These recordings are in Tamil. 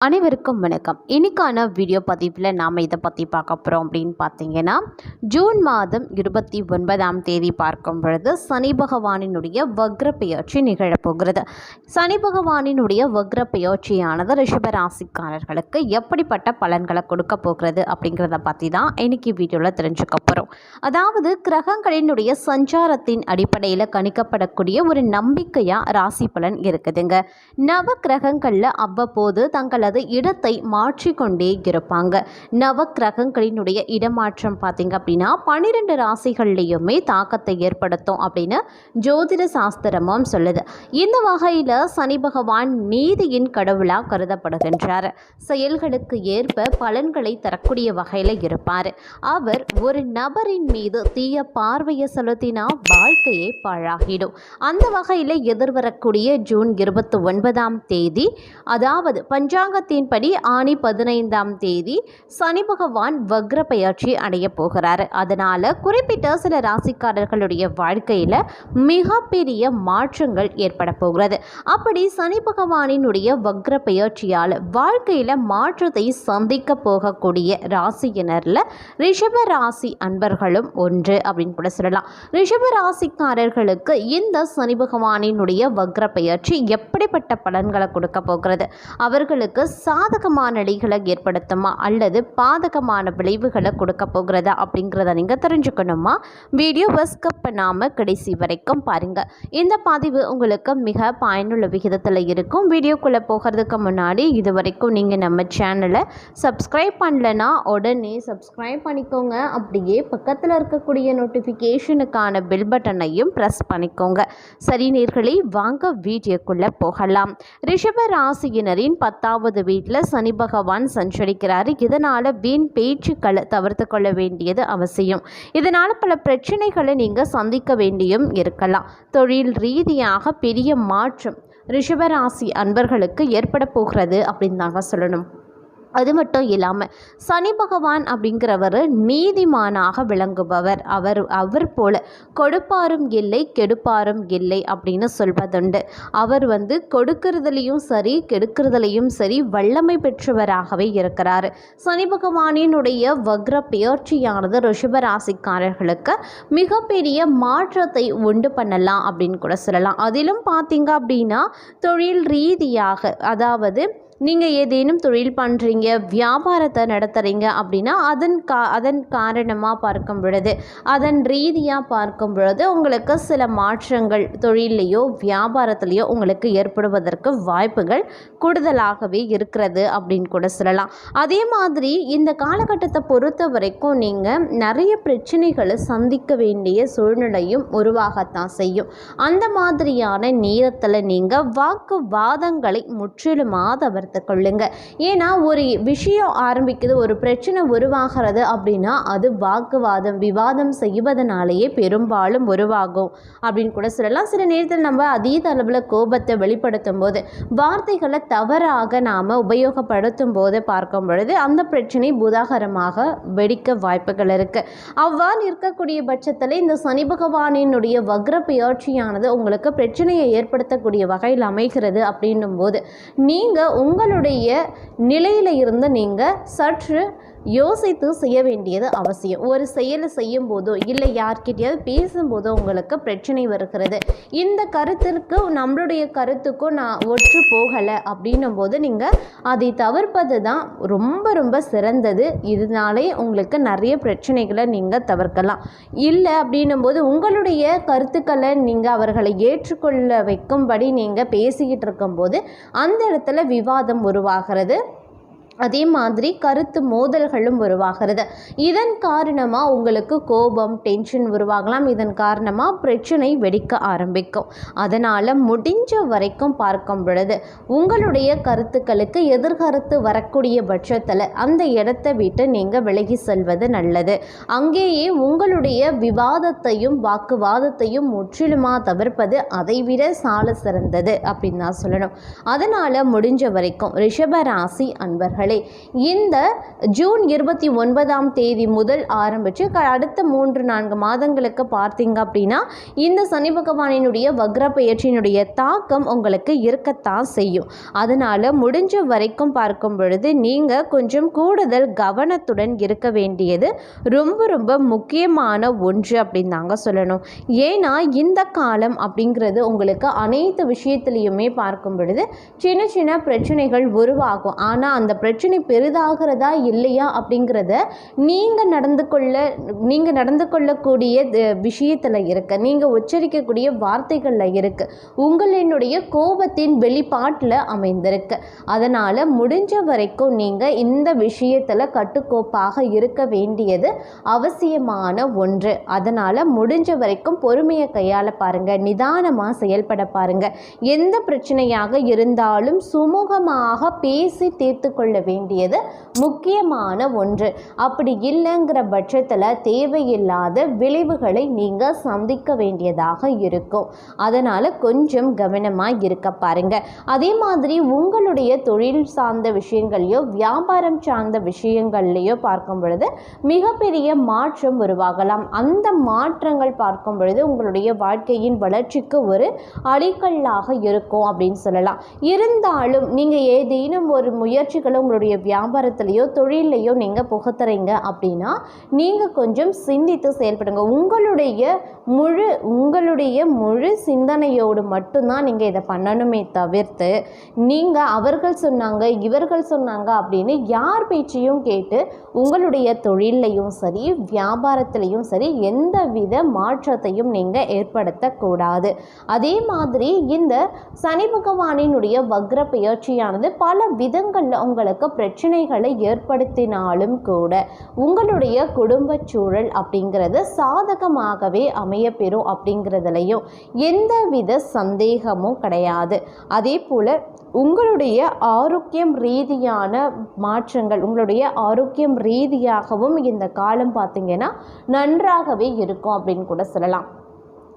அனைவருக்கும் வணக்கம். இன்றைக்கான வீடியோ பதிவில் நாம் இதை பற்றி பார்க்க போகிறோம் அப்படின்னு பார்த்தீங்கன்னா ஜூன் மாதம் இருபத்தி ஒன்பதாம் தேதி பார்க்கும் பொழுது சனி பகவானினுடைய வக்ர பெயர்ச்சி நிகழப்போகிறது சனி பகவானினுடைய வக்ர பெயர்ச்சியானது ரிஷப ராசிக்காரர்களுக்கு எப்படிப்பட்ட பலன்களை கொடுக்க போகிறது அப்படிங்கிறத பற்றி தான் இன்னைக்கு வீடியோவில் தெரிஞ்சுக்க போகிறோம் அதாவது கிரகங்களினுடைய சஞ்சாரத்தின் அடிப்படையில் கணிக்கப்படக்கூடிய ஒரு நம்பிக்கையாக ராசி பலன் இருக்குதுங்க. நவ கிரகங்களில் அவ்வப்போது தங்களை அல்லது இடத்தை மாற்றிக்கொண்டே இருப்பாங்க. நவக்கிரகங்களினுடைய இடமாற்றம் பார்த்தீங்க அப்படின்னா பன்னிரெண்டு ராசிகள்லேயுமே தாக்கத்தை ஏற்படுத்தும் அப்படின்னு ஜோதிட சாஸ்திரமும் சொல்லுது. இந்த வகையில் சனி பகவான் நீதியின் கடவுளாக கருதப்படுகின்றார். செயல்களுக்கு ஏற்ப பலன்களை தரக்கூடிய வகையில் இருப்பார். அவர் ஒரு நபரின் மீது தீய பார்வையை செலுத்தினா வாழ்க்கையே பாழாகிடும். அந்த வகையில் எதிர்வரக்கூடிய ஜூன் இருபத்தி ஒன்பதாம் தேதி அதாவது பஞ்சாங்க ஜாதகத்தின்படி ஆணி பதினைந்தாம் தேதி சனி பகவான் வக்ர பயிற்சி அடைய போகிறார். அதனால் குறிப்பிட்ட சில ராசிக்காரர்களுடைய வாழ்க்கையில் மிகப்பெரிய மாற்றங்கள் ஏற்பட போகிறது. அப்படி சனி பகவானினுடைய வக்ர பயிற்சியால் வாழ்க்கையில் மாற்றத்தை சந்திக்க போகக்கூடிய ராசியினரில் ரிஷப ராசி அன்பர்களும் ஒன்று அப்படின்னு கூட சொல்லலாம். ரிஷப ராசிக்காரர்களுக்கு இந்த சனி பகவானினுடைய வக்ர பயிற்சி எப்படிப்பட்ட பலன்களை கொடுக்க போகிறது? அவர்களுக்கு சாதகமான நிலைகளை ஏற்படுத்துமா அல்லது பாதகமான விளைவுகளை கொடுக்க போகிறதா அப்படிங்கிறத நீங்கள் தெரிஞ்சுக்கணுமா? வீடியோவை ஸ்கிப் பண்ணாமல் கடைசி வரைக்கும் பாருங்கள் இந்த பதிவு உங்களுக்கு மிக பயனுள்ள விகிதத்தில் இருக்கும். வீடியோக்குள்ளே போகிறதுக்கு முன்னாடி இது வரைக்கும் நீங்கள் நம்ம சேனலை சப்ஸ்கிரைப் பண்ணலன்னா உடனே சப்ஸ்கிரைப் பண்ணிக்கோங்க. அப்படியே பக்கத்தில் இருக்கக்கூடிய நோட்டிஃபிகேஷனுக்கான பெல் பட்டனையும் ப்ரெஸ் பண்ணிக்கோங்க. சரி நீர்களை வாங்க வீடியோக்குள்ளே போகலாம். ரிஷப ராசியினரின் பத்தாவது வீட்டில் சனி பகவான் சஞ்சரிக்கிறார். இதனால் வீண் பேச்சுக்களை தவிர்த்து கொள்ள வேண்டியது அவசியம். இதனால் பல பிரச்சனைகளை நீங்கள் சந்திக்க வேண்டியும் இருக்கலாம். தொழில் ரீதியாக பெரிய மாற்றம் ரிஷபராசி அன்பர்களுக்கு ஏற்பட போகிறது அப்படின்னு தாங்க சொல்லணும். அது மட்டும் இல்லாமல் சனி பகவான் அப்படிங்கிறவர் நீதிமானாக விளங்குபவர். அவர் அவர் போல கொடுப்பாரும் இல்லை கெடுப்பாரும் இல்லை அப்படின்னு சொல்வதுண்டு. அவர் வந்து கொடுக்கறதுலையும் சரி கெடுக்கிறதுலையும் சரி வல்லமை பெற்றவராகவே இருக்கிறார். சனி பகவானினுடைய வக்ர பெயர்ச்சியானது ரிஷபராசிக்காரர்களுக்கு மிகப்பெரிய மாற்றத்தை உண்டு பண்ணலாம் அப்படின்னு கூட சொல்லலாம். அதிலும் பார்த்தீங்க அப்படின்னா தொழில் ரீதியாக அதாவது நீங்கள் ஏதேனும் தொழில் பண்ணுறீங்க வியாபாரத்தை நடத்துகிறீங்க அப்படின்னா அதன் கா அதன் காரணமாக பார்க்கும் பொழுது அதன் ரீதியாக பார்க்கும் பொழுது உங்களுக்கு சில மாற்றங்கள் தொழிலையோ வியாபாரத்திலையோ உங்களுக்கு ஏற்படுவதற்கு வாய்ப்புகள் கூடுதலாகவே இருக்கிறது அப்படின்னு கூட சொல்லலாம். அதே மாதிரி இந்த காலகட்டத்தை பொறுத்த வரைக்கும் நீங்கள் நிறைய பிரச்சனைகளை சந்திக்க வேண்டிய சூழ்நிலையும் உருவாகத்தான் செய்யும். அந்த மாதிரியான நேரத்தில் நீங்கள் வாக்குவாதங்களை முற்றிலுமாக தவிர்த்து கொள்ளுங்க ஏன்னா ஒரு விஷயம் ஆரம்பிக்குது ஒரு பிரச்சனை உருவாகிறது அப்படின்னா அது வாக்குவாதம் விவாதம் செய்வதனாலேயே பெரும்பாலும் உருவாகும் அப்படின்னு கூட சொல்லலாம். சில நேரத்தில் நம்ம அதீத அளவில் கோபத்தை வெளிப்படுத்தும் போது வார்த்தைகளை தவறாக நாம் உபயோகப்படுத்தும் போது பார்க்கும் பொழுது அந்த பிரச்சனை புதாகரமாக வெடிக்க வாய்ப்புகள் இருக்குது அவ்வாறு இருக்கக்கூடிய பட்சத்தில் இந்த சனி பகவானினுடைய வக்ர பெயர்ச்சியானது உங்களுக்கு பிரச்சனையை ஏற்படுத்தக்கூடிய வகையில் அமைகிறது அப்படின்னும் போது நீங்கள் உங்களுடைய நிலையில் இருந்து நீங்கள் சற்று யோசித்து செய்ய வேண்டியது அவசியம். ஒரு செயலை செய்யும் போதோ இல்லை யார்கிட்டயாவது பேசும்போதோ உங்களுக்கு பிரச்சனை வருகிறது. இந்த கருத்திற்கு நம்மளுடைய கருத்துக்கும் நான் ஒற்று போகலை அப்படின்னும் போது நீங்கள் அதை தவிர்ப்பது தான் ரொம்ப ரொம்ப சிறந்தது. இதனாலே உங்களுக்கு நிறைய பிரச்சனைகளை நீங்கள் தவிர்க்கலாம். இல்லை அப்படின்னும் போது உங்களுடைய கருத்துக்களை நீங்கள் அவர்களை ஏற்றுக்கொள்ள வைக்கும்படி நீங்கள் பேசிக்கிட்டு இருக்கும்போது அந்த இடத்துல விவாதம் உருவாகிறது. அதே மாதிரி கருத்து மோதல்களும் உருவாகிறது. இதன் காரணமாக உங்களுக்கு கோபம் டென்ஷன் உருவாகலாம். இதன் காரணமாக பிரச்சனை வெடிக்க ஆரம்பிக்கும். அதனால் முடிஞ்ச வரைக்கும் பார்க்கும் பொழுது உங்களுடைய கருத்துக்களுக்கு எதிர்கருத்து வரக்கூடிய பட்சத்தில் அந்த இடத்தை விட்டு நீங்கள் விலகி செல்வது நல்லது. அங்கேயே உங்களுடைய விவாதத்தையும் வாக்குவாதத்தையும் முற்றிலுமாக தவிர்ப்பது அதைவிட சால சிறந்தது அப்படின்னு தான் சொல்லணும். அதனால் முடிஞ்ச வரைக்கும் ரிஷப ராசி அன்பர்கள் நண்பர்களே இந்த ஜூன் இருபத்தி ஒன்பதாம் தேதி முதல் ஆரம்பித்து அடுத்த மூன்று நான்கு மாதங்களுக்கு பார்த்தீங்க அப்படின்னா இந்த சனி பகவானினுடைய வக்ர பயிற்சியினுடைய தாக்கம் உங்களுக்கு இருக்கத்தான் செய்யும். அதனால் முடிஞ்ச வரைக்கும் பார்க்கும் பொழுது நீங்கள் கொஞ்சம் கூடுதல் கவனத்துடன் இருக்க வேண்டியது ரொம்ப ரொம்ப முக்கியமான ஒன்று அப்படின்னு தாங்க சொல்லணும். ஏன்னா இந்த காலம் அப்படிங்கிறது உங்களுக்கு அனைத்து விஷயத்துலையுமே பார்க்கும் பொழுது சின்ன சின்ன பிரச்சனைகள் உருவாகும். ஆனால் அந்த பிரச்சனை பெரிதாகிறதா இல்லையா அப்படிங்கிறத நீங்கள் நடந்து கொள்ள நீங்கள் நடந்து கொள்ளக்கூடிய விஷயத்தில் இருக்குது நீங்கள் உச்சரிக்கக்கூடிய வார்த்தைகளில் இருக்கு. உங்களினுடைய கோபத்தின் வெளிப்பாட்டில் அமைந்திருக்கு. அதனால் முடிஞ்ச வரைக்கும் நீங்கள் இந்த விஷயத்தில் கட்டுக்கோப்பாக இருக்க வேண்டியது அவசியமான ஒன்று. அதனால் முடிஞ்ச வரைக்கும் பொறுமையை கையாள பாருங்கள் நிதானமாக செயல்பட பாருங்கள் எந்த பிரச்சனையாக இருந்தாலும் சுமூகமாக பேசி தீர்த்து கொள்ள வேண்டியது முக்கியமான ஒன்று. அப்படி இல்லைங்கிற பட்சத்தில் தேவையில்லாத விளைவுகளை நீங்கள் சந்திக்க வேண்டியதாக இருக்கும். அதனால் கொஞ்சம் கவனமாக இருக்க பாருங்க. அதே மாதிரி உங்களுடைய தொழில் சார்ந்த விஷயங்கள்லையோ வியாபாரம் சார்ந்த விஷயங்கள்லையோ பார்க்கும் பொழுது மிகப்பெரிய மாற்றம் உருவாகலாம். அந்த மாற்றங்கள் பார்க்கும் பொழுது உங்களுடைய வாழ்க்கையின் வளர்ச்சிக்கு ஒரு அடிக்கல்லாக இருக்கும் அப்படின்னு சொல்லலாம். இருந்தாலும் நீங்கள் ஏதேனும் ஒரு முயற்சிகளை உங்களுடைய வியாபாரத்திலையோ தொழிலையோ நீங்கள் புகத்துறீங்க அப்படின்னா நீங்கள் கொஞ்சம் சிந்தித்து செயல்படுங்க. உங்களுடைய முழு உங்களுடைய முழு சிந்தனையோடு மட்டும்தான் நீங்கள் இதை பண்ணணுமே தவிர்த்து நீங்கள் அவர்கள் சொன்னாங்க இவர்கள் சொன்னாங்க அப்படின்னு யார் பேச்சையும் கேட்டு உங்களுடைய தொழிலையும் சரி வியாபாரத்திலையும் சரி எந்தவித மாற்றத்தையும் நீங்கள் ஏற்படுத்தக்கூடாது. அதே மாதிரி இந்த சனி பகவானினுடைய வக்ர பெயர்ச்சியானது பல விதங்களில் உங்களுக்கு பிரச்சனைகளை ஏற்படுத்தினாலும் கூட உங்களுடைய குடும்ப சூழல் அப்படிங்கிறது சாதகமாகவே அமையப்பெறும் அப்படிங்கிறதுலையும் எந்தவித சந்தேகமும் கிடையாது. அதே போல் உங்களுடைய ஆரோக்கியம் ரீதியான மாற்றங்கள் உங்களுடைய ஆரோக்கியம் ரீதியாகவும் இந்த காலம் பார்த்தீங்கன்னா நன்றாகவே இருக்கும் அப்படின்னு கூட சொல்லலாம்.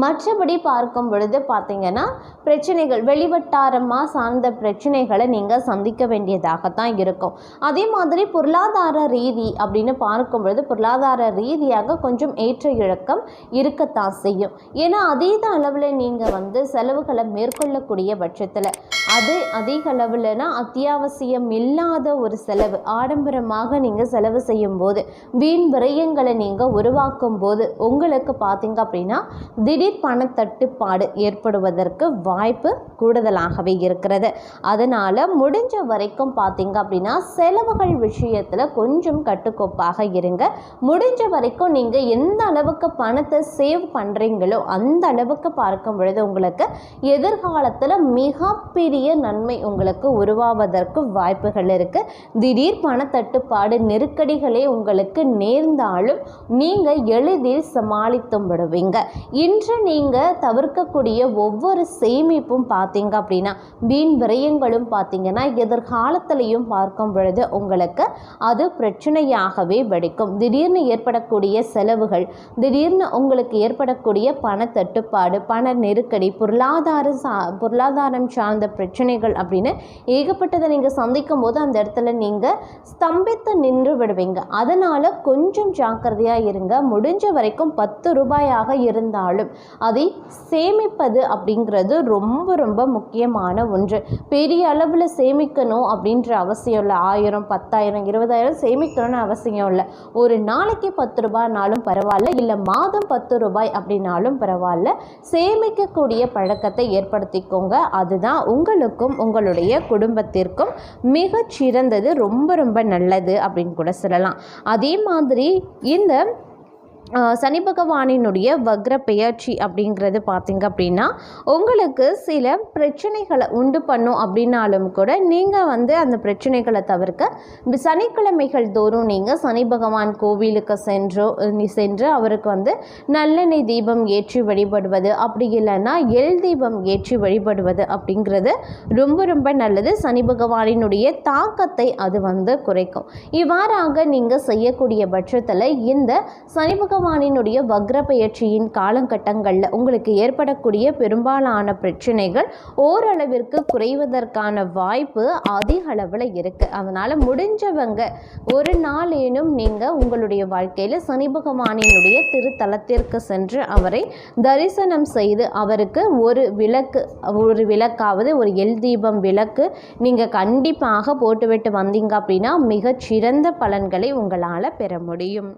மற்றபடி பார்க்கும் பொழுது பார்த்தீங்கன்னா பிரச்சனைகள் வெளிவட்டாரமாக சார்ந்த பிரச்சனைகளை நீங்கள் சந்திக்க வேண்டியதாகத்தான் இருக்கும். அதே மாதிரி பொருளாதார ரீதி அப்படின்னு பார்க்கும் பொழுது பொருளாதார ரீதியாக கொஞ்சம் ஏற்ற இழக்கம் இருக்கத்தான் செய்யும். ஏன்னா அதீத அளவில் நீங்கள் வந்து செலவுகளை மேற்கொள்ளக்கூடிய பட்சத்தில் அது அதிக அளவில்னா அத்தியாவசியம் இல்லாத ஒரு செலவு ஆடம்பரமாக நீங்கள் செலவு செய்யும்போது வீண் விரயங்களை நீங்கள் உருவாக்கும் போது உங்களுக்கு பார்த்தீங்க அப்படின்னா திடீர் திடீர் பணத்தட்டுப்பாடு ஏற்படுவதற்கு வாய்ப்பு கூடுதலாகவே இருக்கிறது. அதனால் முடிஞ்ச வரைக்கும் பார்த்தீங்க அப்படின்னா செலவுகள் விஷயத்தில் கொஞ்சம் கட்டுக்கோப்பாக இருங்க. முடிஞ்ச வரைக்கும் நீங்கள் எந்த அளவுக்கு பணத்தை சேவ் பண்ணுறீங்களோ அந்த அளவுக்கு பார்க்கும் பொழுது உங்களுக்கு எதிர்காலத்தில் மிகப்பெரிய நன்மை உங்களுக்கு உருவாவதற்கு வாய்ப்புகள் இருக்குது திடீர் பணத்தட்டுப்பாடு நெருக்கடிகளே உங்களுக்கு நேர்ந்தாலும் நீங்கள் எளிதில் சமாளித்து விடுவீங்க. இன்று நீங்கள் தவிர்க்கக்கூடிய ஒவ்வொரு சேமிப்பும் பார்த்தீங்க அப்படின்னா வீண் விரயங்களும் பார்த்தீங்கன்னா எதிர்காலத்திலையும் பார்க்கும் பொழுது உங்களுக்கு அது பிரச்சனையாகவே வெடிக்கும். திடீர்னு ஏற்படக்கூடிய செலவுகள் திடீர்னு உங்களுக்கு ஏற்படக்கூடிய பண தட்டுப்பாடு பண நெருக்கடி பொருளாதார சா பொருளாதாரம் சார்ந்த பிரச்சனைகள் அப்படின்னு ஏகப்பட்டதை நீங்கள் சந்திக்கும் போது அந்த இடத்துல நீங்கள் ஸ்தம்பித்து நின்று விடுவீங்க. அதனால் கொஞ்சம் ஜாக்கிரதையாக இருங்க. முடிஞ்ச வரைக்கும் பத்து ரூபாயாக இருந்தாலும் அதை சேமிப்பது அப்படிங்கிறது ரொம்ப ரொம்ப முக்கியமான ஒன்று. பெரிய அளவில் சேமிக்கணும் அப்படின்ற அவசியம் இல்லை. ஆயிரம் பத்தாயிரம் இருபதாயிரம் சேமிக்கணும்னு அவசியம் இல்லை. ஒரு நாளைக்கு பத்து ரூபாய்னாலும் பரவாயில்ல. இல்லை மாதம் பத்து ரூபாய் அப்படின்னாலும் பரவாயில்ல. சேமிக்கக்கூடிய பழக்கத்தை ஏற்படுத்திக்கோங்க. அதுதான் உங்களுக்கும் உங்களுடைய குடும்பத்திற்கும் மிகச்சிறந்தது ரொம்ப ரொம்ப நல்லது அப்படின்னு கூட சொல்லலாம். அதே மாதிரி இந்த சனி பகவானினுடைய வக்ர பெயர்ச்சி அப்படிங்கிறது பார்த்திங்க அப்படின்னா உங்களுக்கு சில பிரச்சனைகளை உண்டு பண்ணும் அப்படின்னாலும் கூட நீங்கள் வந்து அந்த பிரச்சனைகளை தவிர்க்க சனிக்கிழமைகள் தோறும் நீங்கள் சனி பகவான் கோவிலுக்கு சென்றோ நீ சென்று அவருக்கு வந்து நல்லெண்ணெய் தீபம் ஏற்றி வழிபடுவது அப்படி இல்லைன்னா எல் தீபம் ஏற்றி வழிபடுவது அப்படிங்கிறது ரொம்ப ரொம்ப நல்லது. சனி பகவானினுடைய தாக்கத்தை அது வந்து குறைக்கும். இவ்வாறாக நீங்கள் செய்யக்கூடிய பட்சத்தில் இந்த சனி பகவான் பகவானினுடைய வக்ர பயிற்சியின் காலகட்டங்களில் உங்களுக்கு ஏற்படக்கூடிய பெரும்பாலான பிரச்சனைகள் ஓரளவிற்கு குறைவதற்கான வாய்ப்பு அதிக அளவில் இருக்குது அதனால் முடிஞ்சவங்க ஒரு நாளேனும் நீங்கள் உங்களுடைய வாழ்க்கையில் சனி பகவானினுடைய திருத்தலத்திற்கு சென்று அவரை தரிசனம் செய்து அவருக்கு ஒரு விளக்கு ஒரு விளக்காவது ஒரு எல் தீபம் விளக்கு நீங்கள் கண்டிப்பாக போட்டுவிட்டு வந்தீங்க அப்படின்னா மிகச்சிறந்த பலன்களை உங்களால் பெற முடியும்.